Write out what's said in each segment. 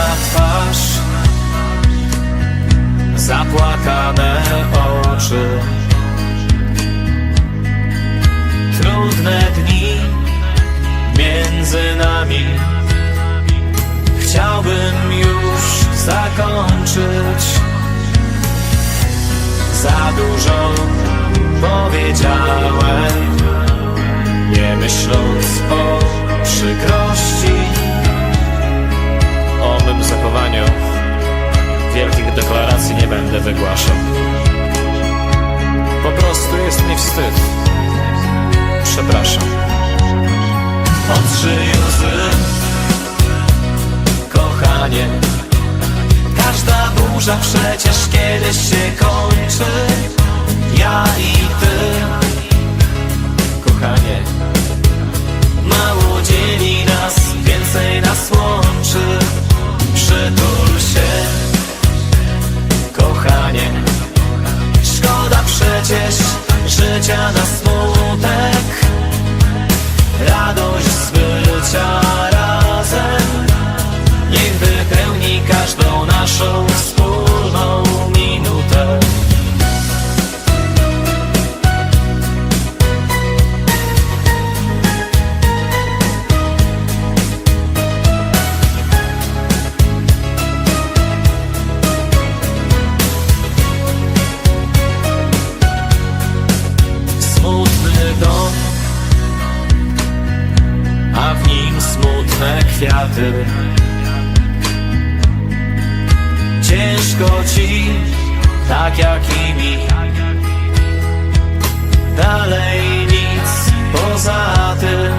twarz. Zapłakane oczy. Trudne dni między nami. Chciałbym już zakończyć. Za dużo powiedziałem Nie będę wygłaszał. Po prostu jest mi wstyd. Przepraszam. Otrzyj łzy Kochanie. Każda burza przecież kiedyś się kończy kwiaty. Ciężko ci, tak jak i mi. Dalej nic poza tym.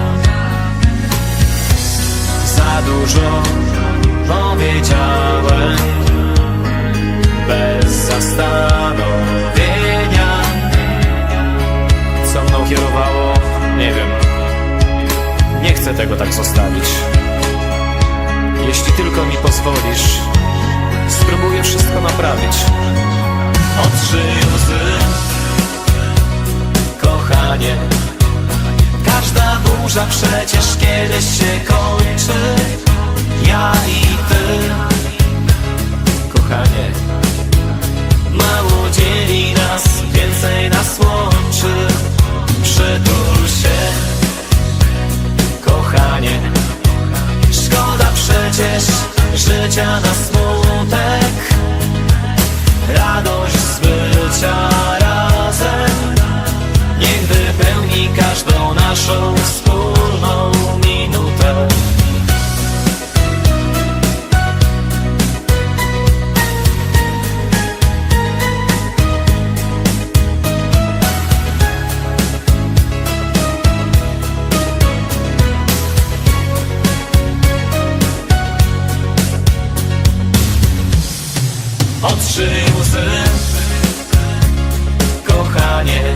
Za dużo powiedziałem, bez zastanowienia. Co mną kierowało, nie wiem. Nie chcę tego tak zostawić. Jeśli tylko mi pozwolisz, spróbuję wszystko naprawić. Otrzyj łzy, kochanie. Każda burza przecież kiedyś się kończy. Ja життя нас. Otrzyj łzy Kochanie